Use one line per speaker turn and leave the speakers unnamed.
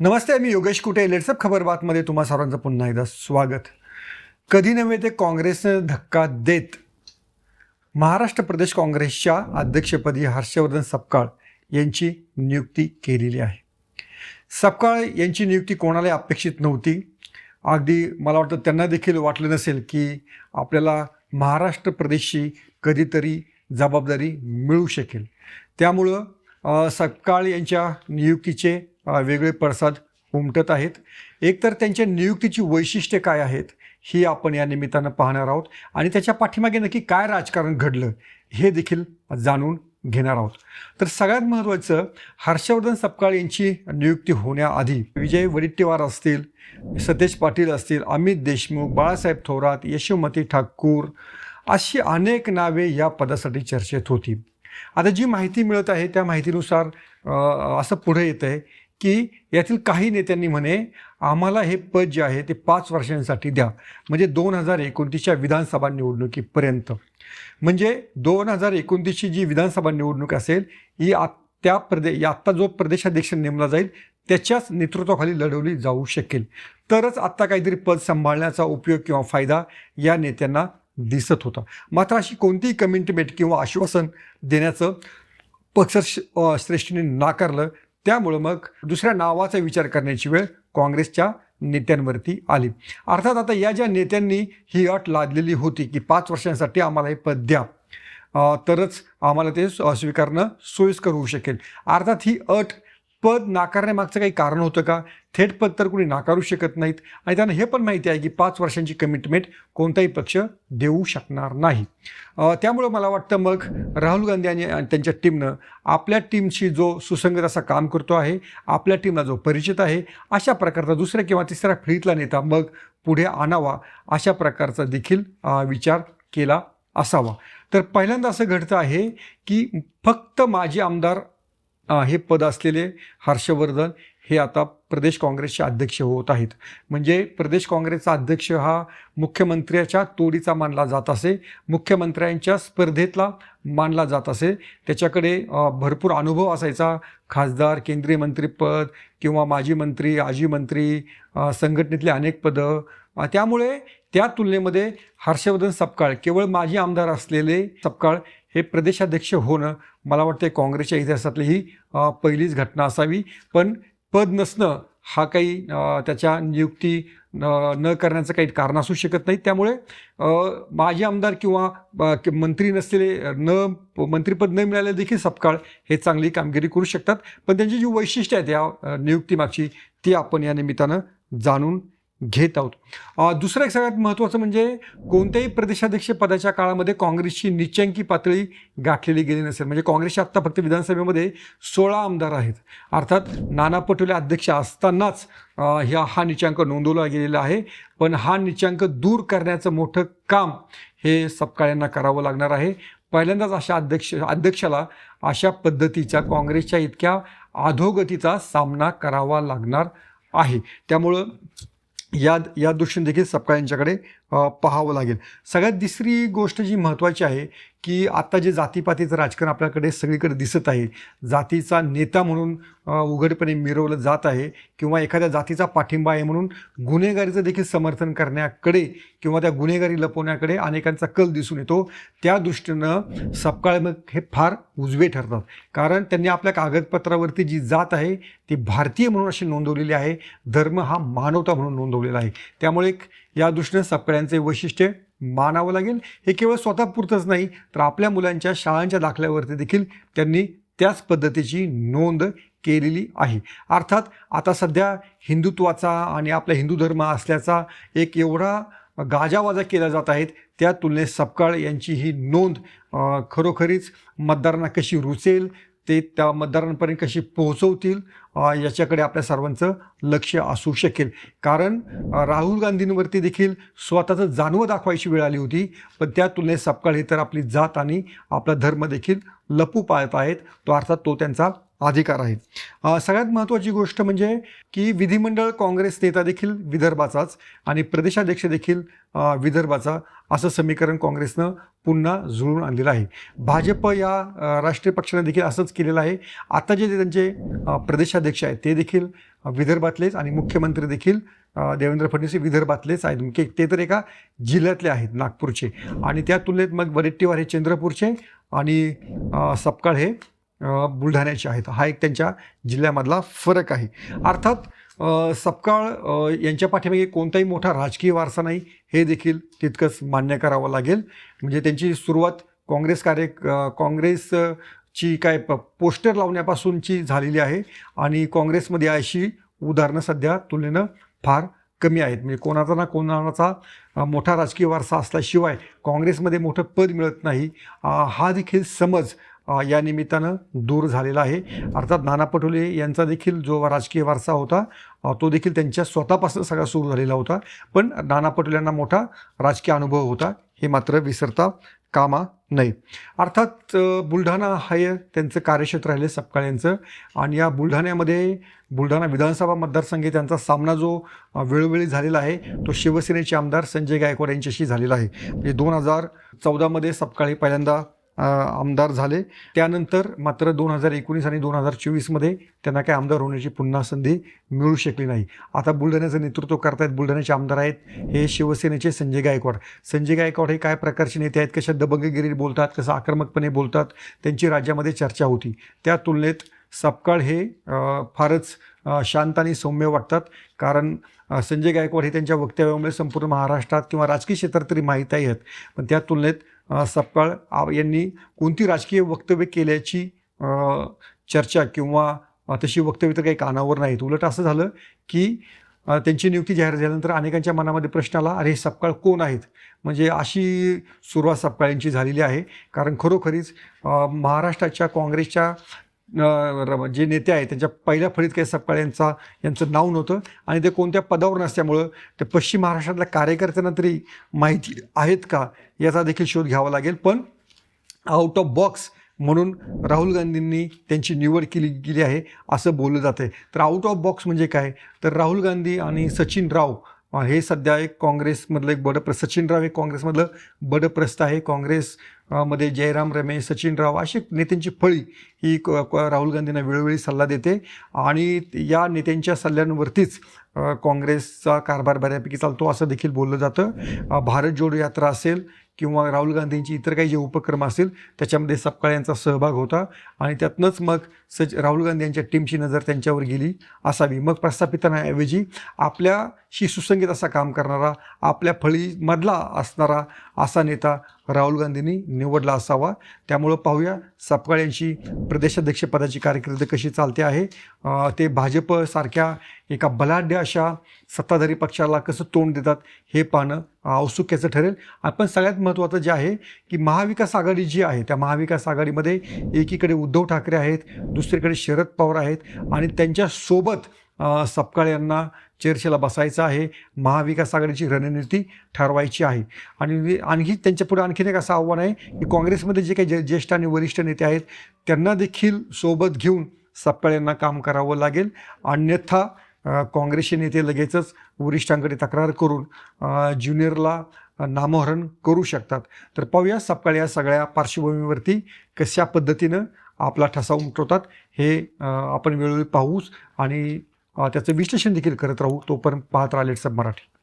नमस्ते मी योगेश कुटे लेट्सअप खबर बातमध्ये तुम्हा सर्वांचं पुन्हा एकदा स्वागत. कधी नव्हे ते काँग्रेसनं धक्का देत. महाराष्ट्र प्रदेश काँग्रेसच्या अध्यक्षपदी हर्षवर्धन सपकाळ यांची नियुक्ती केलेली आहे. सपकाळ यांची नियुक्ती कोणालाही अपेक्षित नव्हती. अगदी मला वाटतं त्यांना देखील वाटलं नसेल की आपल्याला महाराष्ट्र प्रदेशची कधीतरी जबाबदारी मिळू शकेल. त्यामुळं सपकाळ यांच्या नियुक्तीचे वेगळे पडसाद उमटत आहेत. एकतर त्यांच्या नियुक्तीची वैशिष्ट्ये काय आहेत ही आपण या निमित्तानं पाहणार आहोत. आणि त्याच्या पाठीमागे नक्की काय राजकारण घडलं हे देखील जाणून घेणार आहोत. तर सगळ्यात महत्त्वाचं हर्षवर्धन सपकाळ यांची नियुक्ती होण्याआधी विजय वडेट्टीवार असतील सतेज पाटील असतील अमित देशमुख बाळासाहेब थोरात यशोमती ठाकूर अशी अनेक नावे या पदासाठी चर्चेत होती. आता जी माहिती मिळत आहे त्या माहितीनुसार असं पुढे येतं आहे की यातील काही नेत्यांनी म्हणे आम्हाला हे पद जे आहे ते पाच वर्षांसाठी द्या. म्हणजे दोन हजार एकोणतीसच्या विधानसभा निवडणुकीपर्यंत. म्हणजे दोन हजार एकोणतीसची जी विधानसभा निवडणूक असेल ही आ त्या प्रदे आत्ता जो प्रदेशाध्यक्ष नेमला जाईल त्याच्याच नेतृत्वाखाली लढवली जाऊ शकेल. तरच आत्ता काहीतरी पद सांभाळण्याचा उपयोग किंवा फायदा या नेत्यांना दिसत होता. मात्र अशी कोणतीही कमिटमेंट किंवा आश्वासन देण्याचं पक्ष श्रेष्ठीने नाकारलं त्यामुळं मग दुसऱ्या नावाचा विचार करण्याची वेळ काँग्रेसच्या नेत्यांवरती आली. अर्थात आता या ज्या नेत्यांनी ही अट लादलेली होती की पाच वर्षांसाठी आम्हाला हे पद द्या तरच आम्हाला ते स्वीकारणं सोयीस्कर होऊ शकेल. अर्थात ही अट पद नाकारण्यामागचं काही कारण होतं का? थेट पद तर कोणी नाकारू शकत नाहीत. आणि त्यांना हे पण माहिती आहे की पाच वर्षांची कमिटमेंट कोणताही पक्ष देऊ शकणार नाही. त्यामुळं मला वाटतं मग राहुल गांधी आणि त्यांच्या टीमनं आपल्या टीमशी जो सुसंगत असा काम करतो आहे आपल्या टीमला जो परिचित आहे अशा प्रकारचा दुसऱ्या किंवा तिसऱ्या फळीतला नेता मग पुढे आणावा अशा प्रकारचा देखील विचार केला असावा. तर पहिल्यांदा असं घडतं आहे की फक्त माजी आमदार हे पद असलेले हर्षवर्धन हे आता प्रदेश काँग्रेसचे अध्यक्ष होत आहेत. म्हणजे प्रदेश काँग्रेसचा अध्यक्ष हा मुख्यमंत्र्याच्या तोडीचा मानला जात असे मुख्यमंत्र्यांच्या स्पर्धेतला मानला जात असे. त्याच्याकडे भरपूर अनुभव असायचा. खासदार केंद्रीय मंत्रीपद किंवा माजी मंत्री आजी मंत्री संघटनेतले अनेक पदं. त्यामुळे त्या तुलनेमध्ये हर्षवर्धन सपकाळ केवळ माजी आमदार असलेले सपकाळ हे प्रदेशाध्यक्ष होणं मला वाटतं काँग्रेसच्या इतिहासातली ही पहिलीच घटना असावी. पण पद नसणं हा काही त्याच्या नियुक्ती न न करण्याचं काही कारण असू शकत नाही. त्यामुळे माजी आमदार किंवा मंत्री नसलेले न मंत्रीपद न मिळाले देखील सपकाळ हे चांगली कामगिरी करू शकतात. पण त्यांची जी वैशिष्ट्य आहेत या नियुक्तीमागची ती आपण या निमित्तानं जाणून घेत आहोत. दुसरं एक सगळ्यात महत्त्वाचं म्हणजे कोणत्याही प्रदेशाध्यक्ष पदाच्या काळामध्ये काँग्रेसची निचंकी पातळी गाठलेली गेली नसेल. म्हणजे काँग्रेसच्या आत्ता फक्त विधानसभेमध्ये सोळा आमदार आहेत. अर्थात नाना पटोले अध्यक्ष असतानाच ह्या हा निचांक नोंदवला गेलेला आहे. पण हा निचांक दूर करण्याचं मोठं काम हे सपकाळ्यांना करावं लागणार आहे. पहिल्यांदाच अशा अध्यक्ष अध्यक्षाला अशा पद्धतीच्या काँग्रेसच्या इतक्या अधोगतीचा सामना करावा लागणार आहे. त्यामुळं या या दृष्टीने देखील सपकाळ यांच्याकडे पाहावं लागेल. सगळ्यात दुसरी गोष्ट जी महत्त्वाची आहे की आत्ता जे जातीपातीचं राजकारण आपल्याकडे सगळीकडे दिसत आहे जातीचा नेता म्हणून उघडपणे मिरवलं जात आहे किंवा एखाद्या जातीचा पाठिंबा आहे म्हणून गुन्हेगारीचं देखील समर्थन करण्याकडे किंवा त्या गुन्हेगारी लपवण्याकडे अनेकांचा कल दिसून येतो. त्या दृष्टीनं सपकाळ हे फार उजवे ठरतात. कारण त्यांनी आपल्या कागदपत्रावरती जी जात आहे ती भारतीय म्हणून अशी नोंदवलेली आहे. धर्म हा मानवता म्हणून नोंदवलेला आहे. त्यामुळे एक या दृष्टीने सपकाळ्यांचे वैशिष्ट्य मानावं लागेल. हे केवळ स्वतःपुरतंच नाही तर आपल्या मुलांच्या शाळांच्या दाखल्यावरती देखील त्यांनी त्याच पद्धतीची नोंद केलेली आहे. अर्थात आता सध्या हिंदुत्वाचा आणि आपला हिंदू धर्म असल्याचा एक एवढा गाजावाजा केला जात आहेत त्या तुलनेत सपकाळ यांची ही नोंद खरोखरीच मतदारांना कशी रुचेल ते त्या मतदारांपर्यंत कशी पोहोचवतील याच्याकडे आपल्या सर्वांचं लक्ष असू शकेल. कारण राहुल गांधींवरती देखील स्वतःचं जाणवं दाखवायची वेळ आली होती पण त्या तुलनेत सपकाळ हे तर आपली जात आणि आपला धर्म देखील लपू पाळत आहेत. तो अर्थात तो त्यांचा अधिकार आहे सगळ्यात महत्त्वाची गोष्ट म्हणजे की विधिमंडळ काँग्रेस नेता देखील विदर्भाचाच आणि प्रदेशाध्यक्ष देखील विदर्भाचा असं समीकरण काँग्रेसनं पुन्हा जुळून आणलेलं आहे. भाजप या राष्ट्रीय पक्षाने देखील असंच केलेलं आहे. आता जे त्यांचे प्रदेशाध्यक्ष आहेत ते देखील विदर्भातलेच आणि मुख्यमंत्री देखील देवेंद्र फडणवीस विदर्भातलेच आहेत. म्हणजे ते तर एका जिल्ह्यातले आहेत नागपूरचे. आणि त्या तुलनेत मग वडेट्टीवार हे चंद्रपूरचे आणि सपकाळ हे बुलढाण्याचे आहेत. हा एक त्यांच्या जिल्ह्यामधला फरक आहे. अर्थात सपकाळ यांच्या पाठीमागे कोणताही मोठा राजकीय वारसा नाही हे देखील तितकंच मान्य करावं लागेल. म्हणजे त्यांची सुरुवात काँग्रेस कार्य काँग्रेसची काँग्रेस ची काय प पोस्टर लावण्यापासूनची झालेली आहे आणि काँग्रेसमध्ये अशी उदाहरणं सध्या तुलनेनं फार कमी आहेत. म्हणजे कोणाचा ना कोणाचा मोठा राजकीय वारसा असल्याशिवाय काँग्रेसमध्ये मोठं पद मिळत नाही. हा देखील समज या निमित्तानं दूर झालेला आहे. अर्थात नाना पटोले यांचा देखील जो राजकीय वारसा होता तो देखील त्यांच्या स्वतःपासून सगळा सुरू झालेला होता. पण नाना पटोलेंना मोठा राजकीय अनुभव होता. हे मात्र विसरता कामा नाही अर्थात बुलढाणा हे त्यांचं कार्यक्षेत्र राहिले सपकाळ यांचं. आणि या बुलढाण्यामध्ये बुलढाणा विधानसभा मतदारसंघ त्यांचा सामना जो वेळोवेळी झालेला आहे तो शिवसेनेचे आमदार संजय गायकवाड यांच्याशी झालेला आहे. म्हणजे दोन हजार चौदामध्ये सपकाळी पहिल्यांदा आमदार झाले. त्यानंतर मात्र दोन हजार एकोणीस आणि दोन हजार चोवीसमध्ये त्यांना काही आमदार होण्याची पुन्हा संधी मिळू शकली नाही. आता बुलढाण्याचं नेतृत्व करतायत बुलढाण्याचे आमदार आहेत हे शिवसेनेचे संजय गायकवाड. संजय गायकवाड हे काय प्रकारचे नेते आहेत? कशा दबंगगिरी बोलतात? कसं आक्रमकपणे बोलतात? त्यांची राज्यामध्ये चर्चा होती. त्या तुलनेत सपकाळ हे फारच शांत आणि सौम्य वाटतात. कारण संजय गायकवाड हे त्यांच्या वक्तव्यामुळे संपूर्ण महाराष्ट्रात किंवा राजकीय क्षेत्रात तरी माहीत आहेत. पण त्या तुलनेत सपकाळ यांनी कोणती राजकीय वक्तव्य केल्याची चर्चा किंवा तशी वक्तव्य तर काही कानावर नाहीत. उलट असं झालं की त्यांची नियुक्ती जाहीर झाल्यानंतर अनेकांच्या मनामध्ये प्रश्न आला अरे हे सपकाळ कोण आहेत? म्हणजे अशी सुरुवात सपकाळ यांची झालेली आहे. कारण खरोखरीच महाराष्ट्राच्या काँग्रेसच्या जे नेते आहेत त्यांच्या पहिल्या फळीत काही सपकाळ यांचा यांचं नाव नव्हतं. आणि ते कोणत्या पदावर नसल्यामुळं ते पश्चिम महाराष्ट्रातल्या कार्यकर्त्यांना तरी माहिती आहेत का? याचा देखील शोध घ्यावा लागेल. पण आउट ऑफ बॉक्स म्हणून राहुल गांधींनी त्यांची निवड केली गेली आहे असं बोललं जातं आहे तर आउट ऑफ बॉक्स म्हणजे काय? तर राहुल गांधी आणि सचिन राव हे सध्या एक काँग्रेसमधलं एक बडप्रस्त प्र सचिन राव हे काँग्रेसमधलं बडप्रस्त प्रस्थ आहे. काँग्रेस मध्ये जयराम रमेश सचिनराव अशी नेत्यांची फळी ही क- राहुल गांधींना वेळोवेळी सल्ला देते. आणि या नेत्यांच्या सल्ल्यांवरतीच काँग्रेसचा कारभार बऱ्यापैकी चालतो असं देखील बोललं जातं. भारत जोडो यात्रा असेल किंवा राहुल गांधींची इतर काही जे उपक्रम असतील त्याच्यामध्ये सपकाळ यांचा सहभाग होता. आणि त्यातनंच मग सच राहुल गांधी यांच्या टीमची नजर त्यांच्यावर गेली असावी. मग प्रस्थापितांऐवजी शी सुसंगीत असा काम करणारा आपल्या फळीमधला असणारा असा नेता राहुल गांधींनी निवडला असावा. त्यामुळं पाहूया सपकाळ यांची प्रदेशाध्यक्षपदाची कारकीर्द कशी चालते आहे. ते भाजपसारख्या एका बलाढ्य अशा सत्ताधारी पक्षाला कसं तोंड देतात हे पाहणं औत्सुक्याचं ठरेल. आपण सगळ्यात महत्त्वाचं जे आहे की महाविकास आघाडी जी आहे त्या महाविकास आघाडीमध्ये एकीकडे उद्धव ठाकरे आहेत दुसरीकडे शरद पवार आहेत आणि त्यांच्यासोबत सपकाळ यांना चर्चेला बसायचं आहे. महाविकास आघाडीची रणनीती ठरवायची आहे. आणि आणखी त्यांच्या पुढे आणखीन एक असं आव्हान आहे की काँग्रेसमध्ये जे काही ज्येष्ठ आणि वरिष्ठ नेते आहेत त्यांना देखील सोबत घेऊन सप्पाळ यांना काम करावं लागेल. अन्यथा काँग्रेसचे नेते लगेचच वरिष्ठांकडे तक्रार करून ज्युनियरला नामोहरण करू शकतात. तर पाहूया सप्पाळ या सगळ्या पार्श्वभूमीवरती कशा पद्धतीनं आपला ठसा उमटवतात हे आपण वेळोवेळी पाहूच आणि त्याचं विश्लेषण देखील करत राहू तोपर्यंत पाहत राहिले सब मराठी